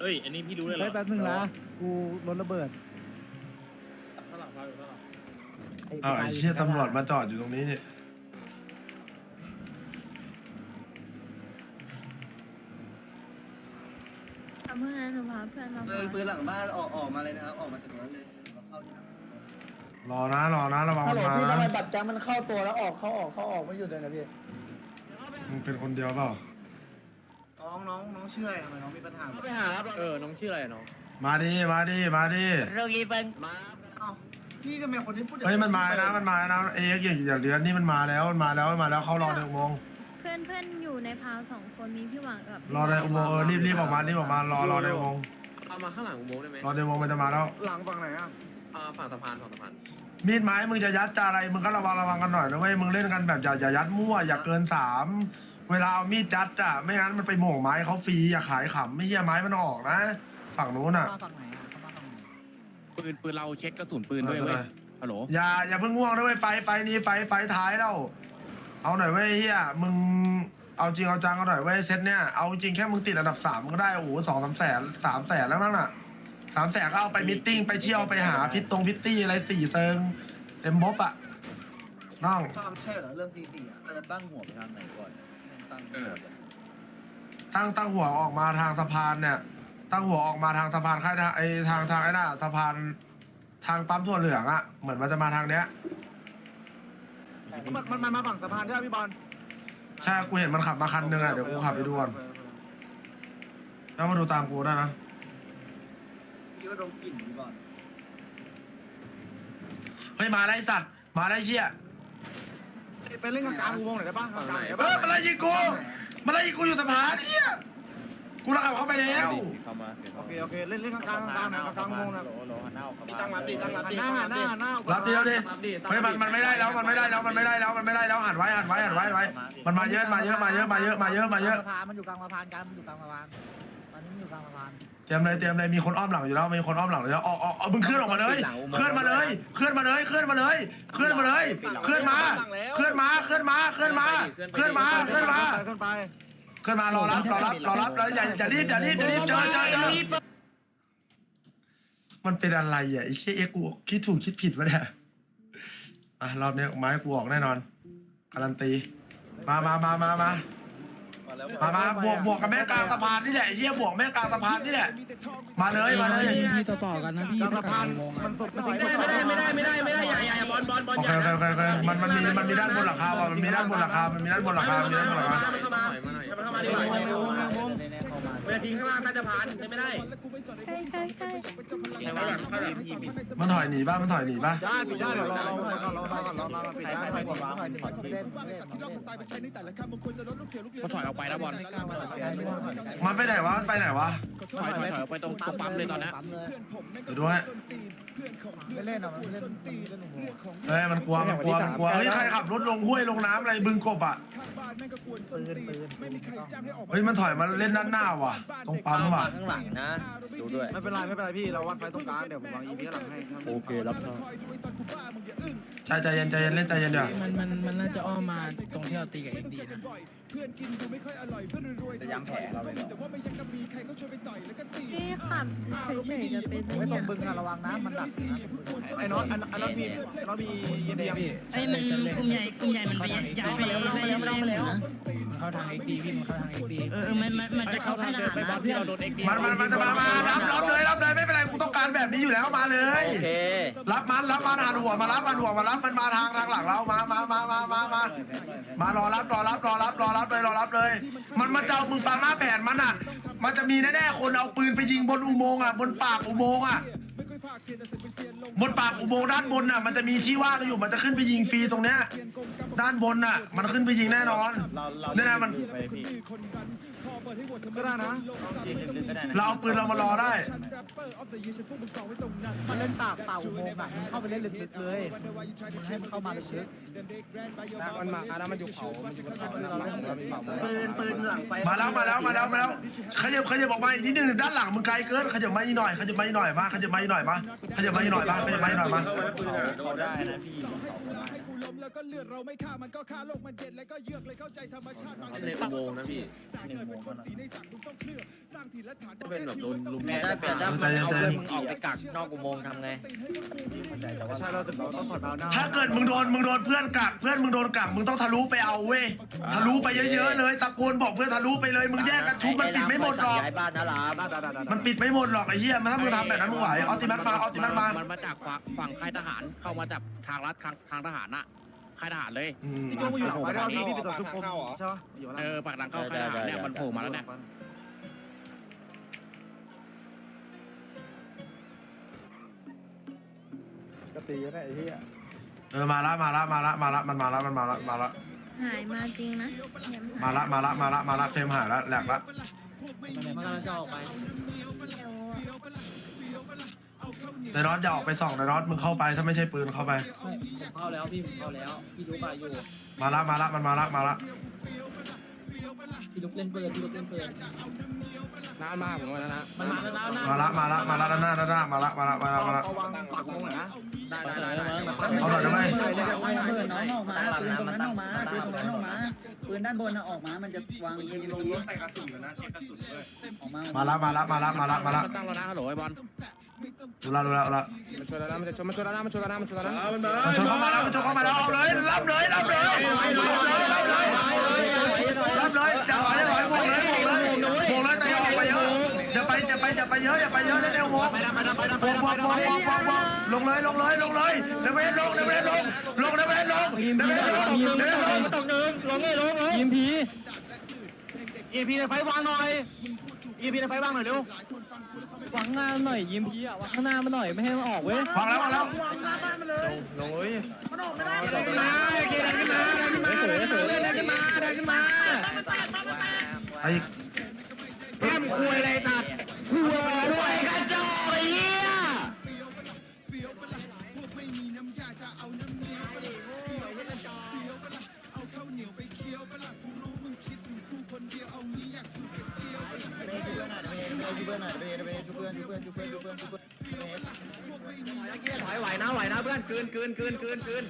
เอ้ย อันนี้พี่รู้เลยเหรอเฮ้ยแป๊บนึงนะกูรถระเบิดข้างหลังพาอยู่ข้างหลังอ้าวไอ้เชี่ยตำรวจมาจอดอยู่ตรงนี้เนี่ยทำเพื่อนหนูพาเพื่อนมาปืนปืนหลังบ้านออกออกมาเลยนะครับ ออกมาจากตรงนั้นเลยมาเข้าที่หลังรอนะรอนะระวังฮัมัลนโหลมาพี่ทำไมนะบัตรจังมันเข้าตัวแล้วออกเข้าออกเข้าออกไม่หยุดเลยนะพี่มึงเป็นคนเดียวเปล่าน้ องน้องน้องชื่ออะไรทำไมน้องมีปัญหาไปหาครับเออ น้องชื่ออะไรอะน้อง มาดิ มาดิ มาดิพี่ทำไมคนที่พูดเฮ้ยมันมานะ มันมานะ เอ๊ะอย่าอย่าเลื้อนนี่มันมาแล้ว มันมาแล้ว มันมาแล้ว เขารอในอุโมงค์เพื่อนเพื่อนอยู่ในพาวสองคนมีพี่หวังกับรอในอุโมงค์เออรีบรีบออกมา รีบออกมา รอรอในอุโมงค์เอามาข้างหลังอุโมงค์ได้ไหมรอในอุโมงค์มันจะมาแล้ว หลังฝั่งไหนอะอ่าฝั่งสะพานฝั่งสะพานมีดไม้มึงจะยัดจะอะไร มึงก็ระวังระวังกันหน่อยนะเว้ย มึงเล่นกันแบบอย่าอย่ายัดมั่ว อย่าเกินสาม เวลาเอามีดยัดอะ ไม่งั้นมันไปโหม่งไม้เขาฟรีอย่าขายขำไม่เหี้ยไม้มันออกนะ ฝั่งนู้นอะ มาฝั่งไหนอะเขามาฝั่งไหนปืนปืนเราเช็คกระสุนปืนด้วยเว้ย ฮัลโหล อย่าอย่าเพิ่งง่วงด้วยไฟไฟนี้ไฟไฟท้ายแล้วเอาหน่อยเว้ยเฮียมึงเอาจริงเอาจังเอาหน่อยเว้ยเซตเนี้ยเอาจริงแค่มึงติดอันดับสามก็ได้โอ้โหสองสามแสนสามแสนแล้วมั้งน่ะสามแสนก็เอาไปมิทติ้งไปเที่ยวไปหาพิตตรงพิตตี้อะไรสี่เซิงเต็มบบอะน้องความใช่เหรอเรื่องซีซีอะจะตั้งหัวไปทางไหนก่อนตั้ง เออตั้งตั้งหัวออกมาทางสะพานเนี่ย ตั้งหัวออกมาทางสะพานค่ายทหารไอทางทางไอ้น่ะสะพานทางปั๊มถั่วเหลืองอะเหมือนมันจะมาทางเนี้ย มันมันมันมาฝั่งสะพานใช่ไหมพี่บอลใช่กูเห็นมันขับมาคันหนึงอะเดี๋ยวกูขับไปดูก่อนแล้วมาดูตามกูได้นะพี่ก็ดมกลิ่นพี่บอลเฮ้ยมาได้สัตว์มาได้เชี่ย ไปเล่นกลางอุโมงค์หน่อยได้ป่ะกลางไหนเออมันไล่ยิงกูมันไล่ยิงกูอยู่สะพานเนี่ยกูระขับเข้าไปแล้วเข้ามาโอเคโอเคเล่นเล่นกลางกลางกลางนะกลางอุโมงค์นะโหลโหลหันหน้าออกตั้งรับดิตั้งรับหันดิหน้าหันหน้าหันหน้ารับเดียวดิเฮ้ยมันมันไม่ได้แล้วมันไม่ได้แล้วมันไม่ได้แล้วมันไม่ได้แล้วหันไว้หันไว้หันไว้หันไว้มันมาเยอะมาเยอะมาเยอะมาเยอะมาเยอะมาเยอะสะพานมันอยู่กลางสะพานกันมันอยู่กลางสะพานตอนนี้มันอยู่กลางสะพาน เตรียมเลยเตรียมเลยมีคนอ้อมหลังอยู่แล้วมีคนอ้อมหลังอยู่แล้วออกออกเอามึงเคลื่อนออกมาเลย เคลื่อนมาเลย เคลื่อนมาเลย เคลื่อนมาเลย เคลื่อนมาเลย เคลื่อนมา เคลื่อนมา เคลื่อนมา เคลื่อนมา เคลื่อนมา เคลื่อนมา ขึ้นไปขึ้นมารอรับรอรับรอรับแล้วอย่าอย่ารีบอย่ารีบอย่ารีบเจอเจอเจอมันเป็นอะไรอะไอ้เชี่ยเอ็กกูคิดถูกคิดผิดวะเนี่ยอะรอบนี้ไม้กูออกแน่นอนการันตีมามามามามา มามาบวกบวกกับแม่กลางสะพานนี่แหละไอ้เหี้ยบวกแม่กลางสะพานนี่แหละ มาเลยมาเลยพี่ต่อต่อกันนะพี่กลางสะพานมันสดมันทิ้งไม่ได้ไม่ได้ไม่ได้ไม่ได้ไม่ได้อย่าอย่าบอลบอลบอลโออเคย่าโอเคโอเคโอเคมันมันมีมันมีด้านบนหลังคาว่ะมันมีด้านบนหลังคา มันมีด้านบนหลังคามันมีด้านบนหลังคา เข้ามาเข้ามาดีกว่าเวลา ทิ้งข้างล่างน่าจะผ่านใช่ไม่ได้ใช่ใช่ใช่ข้างหลังข้างหลังมันถอยหนีป่ะมันถอยหนีป่ะได้ปิดได้เดี๋ยวรอรอมาก่อนรอมาก่อนรอมาก่อนปิดได้ไม่กดวางไม่กดเล่นเล่นเขาถอยออกไปแล้วบอลมันไปไหนวะมันไปไหนวะถอยถอยถอยออกไปตรงตรงปั๊มเลยตอนเนี้ยปั๊มเลยเดี๋ยวด้วยไม่ เล่นอะมันเล่นเล่นหัวเฮ้ยมันกลัวมันกลัวมันกลัวเฮ้ยใครขับรถลงห้วยลงน้ำอะไรบึงกบอะปืนปืนไม่มีใครจ้างให้ออกเฮ้ยมันถอยมาเล่นด้านหน้าว่ะ ตรงปั๊มว่ะข้างหลังนะ ดูด้วย ไม่เป็นไรไม่เป็นไรพี่เราวัดไฟตรงกลางเดี๋ยวผมวางอีพีหลังให้โอเครับทราบใจใจเย็นใจเย็นเล่นใจเย็นเดี๋ยวมันมันมันน่าจะอ้อมมาตรงที่เราตีกับเอ็กดีนะ จะย้ำแผลเราไปเหรอพี่ขับเฉยๆจะเป็นไม่ตรเนี่งยบึงอะระวังนะมันดักนะไอ้น็อตอันอันนั้นมีน็อตมีเยี่ยมเยี่ยมพี่ไอ้มันกลุ่มใหญ่กลุ่มใหญ่มันไปย้ายไปแล้วแล้วแล้วแล้วมันเข้าทางเอ็กดีพี่มันเข้าทางเอ็กดีเออมันมันมันจะเข้าทางทหารนะเพื่อนมันมันมันจะมามารับรับเลยรับเลยไม่เป็นไรกูต้องการแบบนี้อยู่แล้วมาเลย โอเค รับมันรับมันหันหัวมารับมันหัวมารับมันมาทางทางหลังเรามามามามามามามารอรับรอรับรอรับรอรับเลยรอรับเลย มันมันจะเอามึงฟังหน้าแผนมันอะ มันจะมีแน่ๆคนเอาปืนไปยิงบนอุโมงค์อะบนปากอุโมงค์อะบนปากอุโมงค์ด้านบนอะมันจะมีที่ว่างอยู่มันจะขึ้นไปยิงฟรีตรงเนี้ยด้านบนอะ มันขึ้นไปยิงแน่นอนเราเราเนี่ยนะมันไปพี่ ก็ได้นะจริงๆก็ได้นะเราเอาปืนเรามารอได้ไมันเล่นปากเป่าอุโมงค์อะมึงเข้าไปเล่นลึกๆเลยมึงให้มันเข้ามาลึกมันมาแล้วมันอยู่เขามันอยู่บนเขาแล้วมันปืนปืนหลังไฟมาแล้วมาแล้วมาแล้วมาแล้วขยับขยับออกมาอีกนิดนึงด้านหลังมึงไกลเกินขยับมาอีกหน่อยขยับมาอีกหน่อยมาขยับมาอีกหน่อยมาขยับมาอีกหน่อยมาขยับมาอีกหน่อยมาเขาได้นะพี่ในอุโมงค์นะพี่เป็นแบบโดนลุมแม่ได้เปลี่ยนได้ใจเย็นใจเย็นออกไปกักนอกอุโมงค์ทำไงๆใช่เราถึงเราต้องถอดเบาหน้าถ้าเกิดมึงโดนมึงโดนเพื่อนกักเพื่อนมึงโดนกักมึงต้องทะลุไปเอาเว้ยทะลุไปเยอะๆเลยตะโกนบอกเพื่อนทะลุไปเลยมึงแยกกันชุบมันปิดไม่หมดหรอกย้ายบ้านนะลาได้ได้ได้ได้มันปิดไม่หมดหรอกไอ้เหี้ยมันถ้ามึงทำแบบนั้นมึงไหวออติมัสมาออติมัสมามันมาจากฝั่งฝั่งค่ายทหารเข้ามาจากทางรัฐทางทางทหารน่ะ ค่ายทหารเลยอืมพี่โจ้มึงอยู่หลังไฟได้พี่พี่เป็นตัวชุบผมใช่ปะอยู่หลังเออปากหลังเข้าค่ายทหารเนี่ยมันโผล่มาแล้วเนี่ยก็ตีก็ได้ไอ้เหี้ยเออมาละมาละมาละมาละมันมาละมันมาละมาละหายมาจริงนะเดี๋ยวมาละมาละมาละมาละเฟรมหายละแหลกละมันกำลังจะออกไป ไดนอตอย่าออกไปส่องไดนอตมึงเข้าไปถ้าไม่ใช่ปืนเข้าไปเข้าแล้วพี่เข้าแล้ว พี่ลุกอะอยู่มาละมาละมันมาละมาละพี่ลุกเล่นปืนพี่ลุกเล่นปืนนานมากผมว่านะมันมาแล้วนะมาละมาละมาละด้านหน้าด้านหน้ามาละมาละมาละมาละเอาวางปากอุโมงค์หน่อยนะได้ได้ได้ได้เอาหน่อยได้ไหมปืนน้องออกมาปืนตรงนั้นออกมาปืนตรงนั้นออกมาปืนด้านบนออกมา มันจะวางยิงลงรถไปกระสุนนะเช็คกระสุนด้วยออกมามาละมาละมาละมาละมาละมันตั้งแล้วนะฮัลโหลไอ้บอล ดูละดูลดูลมันชนวนะมันมัแล้วมันชนวนะมันชนแล้วมันมามันชนเมาแล้วมันชนเข้ามาแล้วเอาเลยรับเลยรับเลยรับเลยรับเลยรับเลยจะไหวไเลยบวกเลยบวกเลยแต่อย่าไปเยอะจะไปจะไปจะไปเยอะอย่าไปเยอะเร็วๆบวกบวกบวกบวกบวกบวกบวกลงเลยลงเลยลงเลยเดี๋ยวไปลงเดี๋ยวไลลงลงเดี๋ยวไปลงเดเวลลงเดเวลลงตกหนึ่งลงเลยลงเลยยิมพีอพีในไฟวางหน่อยอพีในไฟวางหน่อยเร็ว ขวางานหน่อยยิ้มพีอะวางข้างหน้ามาหน่อยไม่ให้มันออกเว้ยพอแล้วพอแล้วลงเลยมันออกไม่ได้เลยขึ้นมาเกดันขึ้นมาดันขึ้นมาดันขึ้นมาดันขึ้นมาไอ้แก้มคุยอะไรตัดหัวด้วยกระจอกเยี่ย ไหวไหวนะไหวนะเพื่อนคืนคืนคืนคืนคืน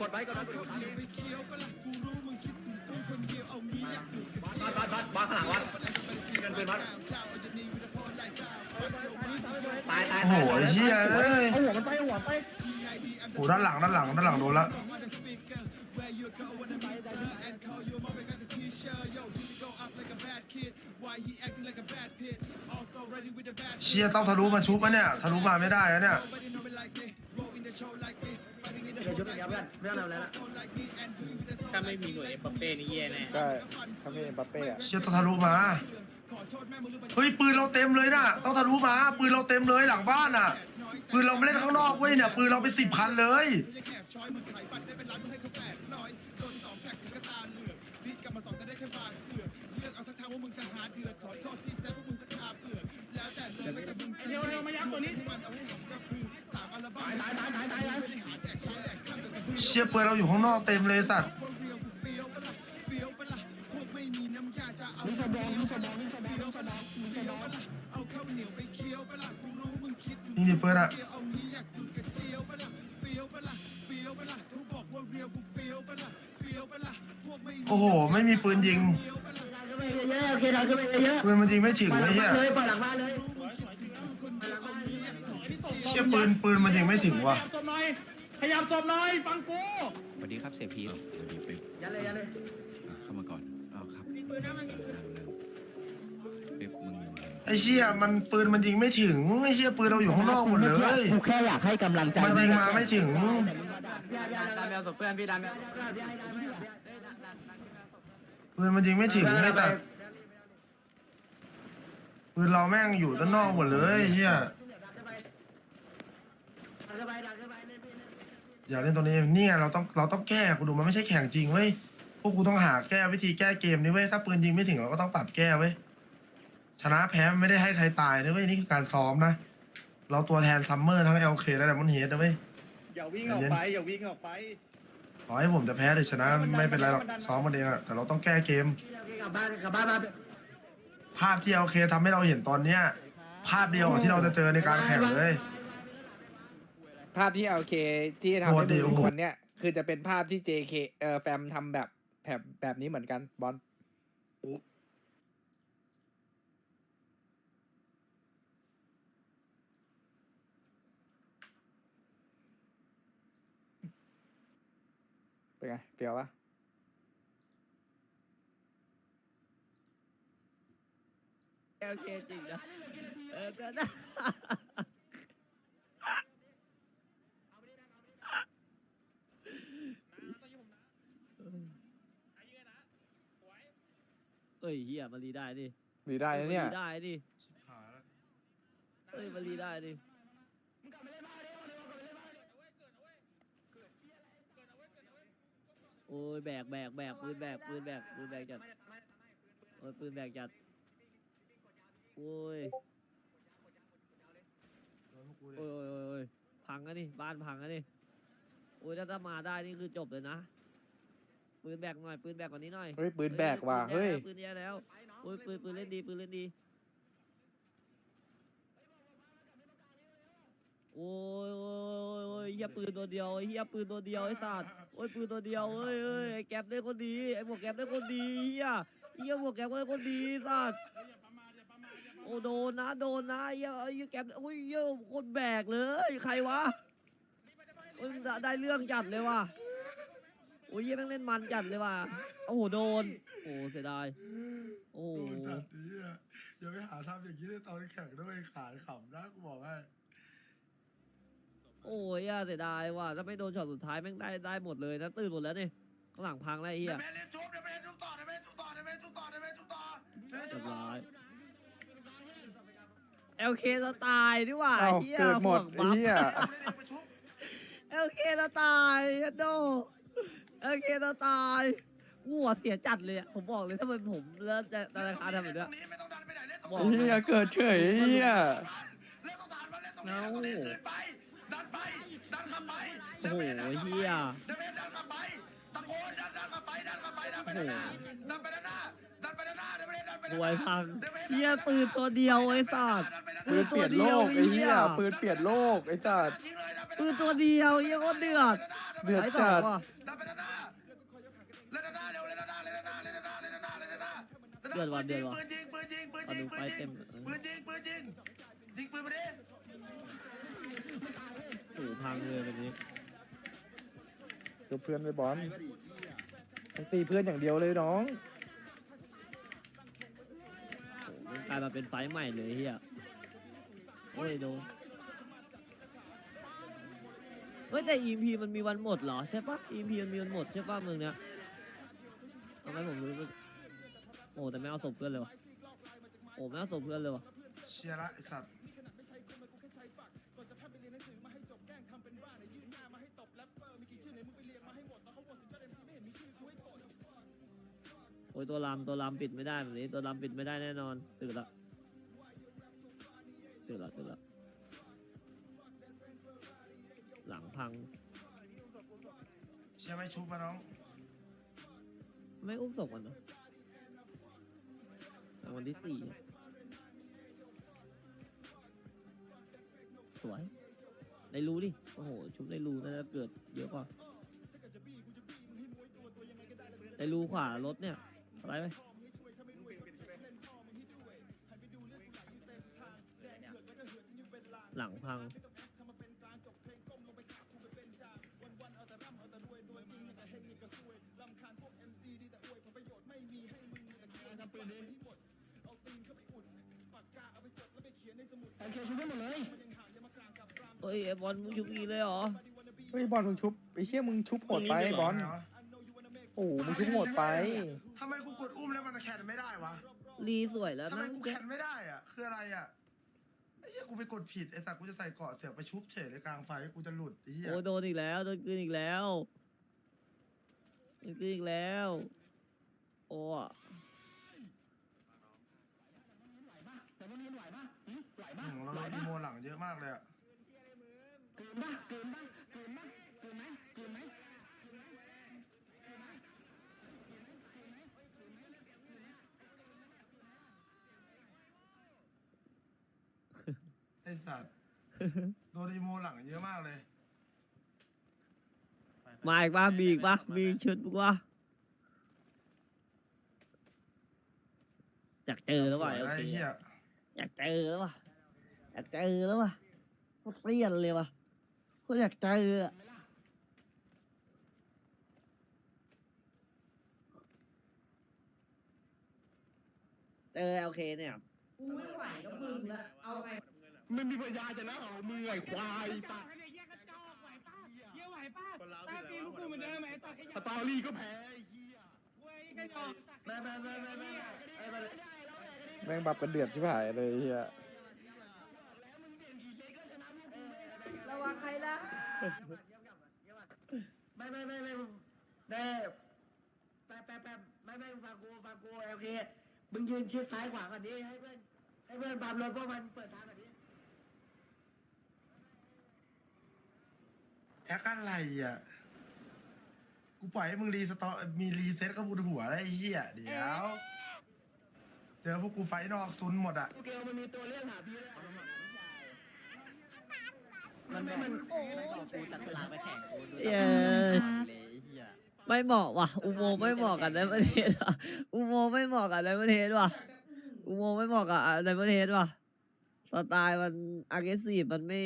กดไว้กดไว้กดไว้บัดบัดบัดบัดข้างหลังวัดเกินปืนบัดตายตายโอ้โหไอ้เหี้ยเอ้ยเอาหัวมันไปเอาหัวไปโอ้ด้านหลังด้านหลังด้านหลังโดนละ go when I meet her and call you mom, I got the t-shirt. Yo, he go up like a bad kid. Why he acting like a bad pit? Also ready with a bad เชียต้องทะลุมาชุบมั้ยเนี่ยทะลุมาไม่ได้อะเนี่ยเดี๋ยวชุ hole ก้บ me. นเพื่อนเแล้วนะ Soul ถ้าไม่มีหน่วย like เอ็มบัปเป้นี่แย่แน่ใช่ถ้าไม่เอ็มบัปเป้อะเชียต้องทะลุมาทษแม่มเาเฮ้ยปืนเราเต็มเลยน่ะต้องทะลุมา ปืนเราเต็มเลยหลังบ้านน่ะ ปืนเราไม่เล่นข้างนอกเว้ยเนี่ยปืนเราไปสิบพันเลย จะหาเดือดขอโทษที่แซ่พมึงสักอาเบื่อแล้วแต่เลยไม่ต้องมึงเดี๋ยวเดี๋ยวมายักตัวนี้เอชียเปิดเราอยู่ข้างนอกเต็มเลยสัตว์มียวกูเฟี้ยวปมีสมอาสมอสมองมอสมองเอาข้าวเหนียวไปเคี้ยวปล่ะกูรู้มึงคิดถึงเปิดอะเอางี้อยากจุดกระเจียวปละเฟี้ยวปละเฟี้ยวปละเขาบอกว่าเรียวกูเฟี้ยวปละเฟี้ยวปละพวกไม่โอ้โหไม่มีปืนยิง ยอะโอเคเราขึ้นไปเยอะปืนมันยิงไม่ถึงไอ้เหี้ยเลยเปิดหลังบ้านเลยเชี่ยปืนปืนมันยิงไม่ถึงว่ะศพหน่อยขยับศพหน่อยฟังกูสวัสดีครับเสียพีทสวัสดีปิ๊บยันเลยยันเลยเข้ามาก่อนอ้าวครับปิ๊บมึงไอ้เชี่ยมันปืนมันยิงไม่ถึงไอ้เชี่ยปืนเราอยู่ข้างนอกหมดเลย กูแค่อยากให้กำลังใจมันยิงมาไม่ถึงตามแมวศพเพื่อนพี่ตามแมว ปืนมันยิงไม่ถึงไอ้สัตว์ปืนเราแม่งอยู่ด้านนอกหมดเลยไอ้เฮียอย่าเล่นตัวนี้เนี่ยเราต้องเราต้องแก้คุณดูมันไม่ใช่แข่งจริงเว้ยพวกกูต้องหาแก้วิธีแก้เกมนี้เว้ยถ้าปืนยิงไม่ถึงเราก็ต้องปรับแก้เว้ยชนะแพ้ไม่ได้ให้ใครตายนะเว้ยนี่คือการซ้อมนะเราตัวแทนซัมเมอร์ทั้ง LK และ Diamond Head นะเว้ยอย่าวิ่งออกไปอย่าวิ่งออกไป ต่อให้ผมจะแพ้หรือชนะไม่เป็นไรหรอกซ้อมมันเองอะแต่เราต้องแก้เกม กลับบ้านกลับบ้านมาภาพที่ LK ทำให้เราเห็นตอนเนี้ย ภาพเดียวกับที่เราจะเจอในการแข่งเลย ภาพที่โอเคที่ทำโหให้ดดิดูโอ้โหวันเนี้ยคือจะเป็นภาพที่ JK เอ่อแฟมทำแบบแบบแบบนี้เหมือนกันบอล เป็นไงเปรียวปะโอเคจริงนะเออก็ได้เอ้ยเฮียมารีได้ดิดีได้นะเนี่ย มารีได้ดิเอ้ยมารีได้ดิ อ้ยแบกแบกแบกปืนแบกปืนแบกปืนแบกจัดโอ้ยปืนแบกจัดโอ้ยโอ้ยโอ้ยโอ้ยโอ้ยพังอะนี่บ้านพังอะนี่โอ้ยถ้าถ้ามาได้นี่คือจบเลยนะปืนแบกหน่อยปืนแบกกว่านี้หน่อยเฮ้ยปืนแบกว่ะเฮ้ยปืนแย่แล้วปืนแย่แล้วโอ้ยปืนปืนเล่นดีปืนเล่นดีโอ้ยโอ้ยโอ้ ยเฮียปืนตัวเดียวเฮียปืนตัวเดียวไอ้สัตว์โอ้ยปืนตัวเดียวเอ้ยเอ้ยไอ้แก๊ปได้คนดีไอ้หมวกแก๊ปได้คนดีเฮียเฮียหมวกแก๊ปได้คนดีสัตว์โอ้โดนนะโดนนะเฮียไอ้เฮียแก๊ปโอ้ยเฮียคนแบกเลยใครวะโอ้ยได้เรื่องจัดเลยว่ะโอ้ยเฮียแม่งเล่นมันจัดเลยว่ะโอ้โหโดน โอ้เสียดายโอ้โหอย่าไปหาทำอย่างนี้ในตอนแข่งด้วยขายขำนะกูบอกให้ โอ้ยอะเสียดายว่ะถ้าไม่โดนช็อตสุดท้ายแม่งได้ได้หมดเลยนะตื่นหมดแล้วนี่ข้างหลังพังแล้วไอ้เหี้ย เดี๋ยวแม่เล่นชุบเดี๋ยวแม่ชุบต่อเดี๋ยวแม่ชุบต่อเดี๋ยวแม่ชุบต่อเดี๋ยวแม่ชุบต่อเดี๋ยวแม่เรีชุยบบต่อร้อยเอลเคสไตล์นี่หว่าเอ้าเหี้ยเกิดหมดห่วงไอ้เหี้ย เอาเล่นเองไปชุบเอลเคสไตล์ฮันโดเอลเคสไตล์หัวเสียจัดเลยอะผมบอกเลยถ้าเป็นผมแล้วจะธนาคารทำแบบเล่เนี้ยนตรงนี้ไม่ต้องดันไปไหนเล่นตรงบอไอ้กเหี้ยเกิดเฉยไอ้เหี้ยเล่นตรงฐานมาเล่นตรงนี้เล่นตรงนี้ขึ้นไปดันไปดันขับไป โอ้โหเหี้ยเดี๋ยวแม่ดันขับไปตะโกนดันดันขับไปดันขับไปดันไปด้านหน้าดันไปด้านหน้าดันไปด้านหน้าเดี๋ยวแม่ดันไปรด้านหวยน้าพังเหี้ยปืนตัวเดียวไอ้สัตว์ปืนเปลี่ยนโลกไอ้เหี้ยปืนเปลี่ยนโลกไอ้สัสปืนตัวเดียวเหี้ยโคตรเดือดเดือดไอ้จัดต่อว่ะดันไปด้านหน้าเล่นด้านหน้าเร็วเล่นด้านหน้าเล่นด้านหน้าเล่นด้านหน้าเล่นด้านหน้าเล่นด้านหน้าเดือดว่ะเดือดว่ะปืนยิงปืนยิงปืนเอายิดูงปืไฟนยิเต็งมปืนยิงปืนยิงยิงปืนมาดิโอ้โหพังเลยแบบนี้ ตัวเพื่อนไปบอลต้องตีเพื่อนอย่างเดียวเลยน้องโอ้โหมันกลายมาเป็นไฟท์ใหม่เลยเฮียโอ้ยโดนเฮ้ยแต่ EMP มันมีวันหมดเหรอใช่ปะ EMP มันมีวันหมดใช่ปะเมืองเนี้ยทำไมผมรู้สึกโอ้แต่ไม่เอาศพเพื่อนเลยวะโอ้ไม่เอาศพเพื่อนเลยวะเชียร์ละไอสัตว์ โอ้ยตัวลำตัวลำปิดไม่ได้แบบนี้ตัวลำปิดไม่ได้แน่นอนตื่นละตื่นละตื่นละหลังพัง เชียร์ไม่ชุบมาน้องไม่อุ้มศพกันเนอะแต่วันที่สี่สวยในรูดิ โอ้โห ชุบในรูน่าจะเกิดเยอะกว่าในรูขวารถเนี่ย อะไรไหมหลังพังโอเคชุบได้หมดเลยเฮ้ยไอบอลมึงชุบอีเลยเหรอ เฮ้ยบอลมึงชุบไอ้เชี่ยมึงชุบโหดไปบอลอะไรวะ โอ้โหมึงชุบโหดไป ทำไมกูกดอุ้มแล้วมันแคนไม่ได้วะรีสวยแล้วทำไมนะกูแคนไม่ได้อะ คืออะไรอะไอ้เหี้ยกูไปกดผิดไอ้สัตว์กูจะใส่เกาะเสือกไปชุบเฉยเลยกลางไฟกูจะหลุดไอ้เหี้ยโอ้โดนอีกแล้วโดนกลืนอีกแล้วโดนกลืนอีกแล้ว โอ้อะแต่วันนี้ไหวปะไหวอืปะมเราโดนอีโมหลังเยอะมากเลยอะเกินปะเกินปะเกินปะเกินไหมเกินไหม สัตว์โดนอีโมหลังเยอะมากเลย มาอีกปะมีอีกปะมีอีกชุดปะอยากเจอแล้วว่ะสวยนะไอ้เหี้ยอยากเจอแล้วว่ะอยากเจอแล้วว่ะโคตรเสียนเลยว่ะโคตรอยากเจออะเจอโอเคเนี่ยไม่ไหวก็มึงละเอาไง ไม่มีปัญญาจะนะเอามือไอ้ควายตาคนเราตาสิตีแล้วลูกกูเหมือนเดิมไหมตาสตอรี่ก็แพ้ไอ้เหี้ยไม่ไม่ไม่ไม่ไม่ไม่แม่งบับกันเดือดชิบหายเลยเฮียระวังใครนะไม่ไม่ไม่ไม่แม่แป๊บแป๊บแป๊บไม่ไม่ฟังกูฟังกูโอเคมึงยืนชิดซ้ายขวาก่อนดิให้เพื่อนให้เพื่อนบัมรถพวกมันเปิดทางก่อนดิ แอคอะไรอะ กูปล่อยให้มึงรีสตอมีรีเซ็ตก็บุญหัวแล้ไอ้เหี้ยเดี๋ยว เจอพวกกูไฟนอกซุนหมดอะเคมันมีตัวเรื่องหาพี่เลยมันไม่มันมันบอกกูตัดเวลาไปแข่งกูดูเย้ไม่เหมาะว่ะ อุโมงค์ไม่เหมาะกับในประเทศว่ะอุโมงค์ไม่เหมาะกับในประเทศว่ะ อุโมงค์ไม่เหมาะกับในประเทศว่ะสไตล์มัน agressive มันไม่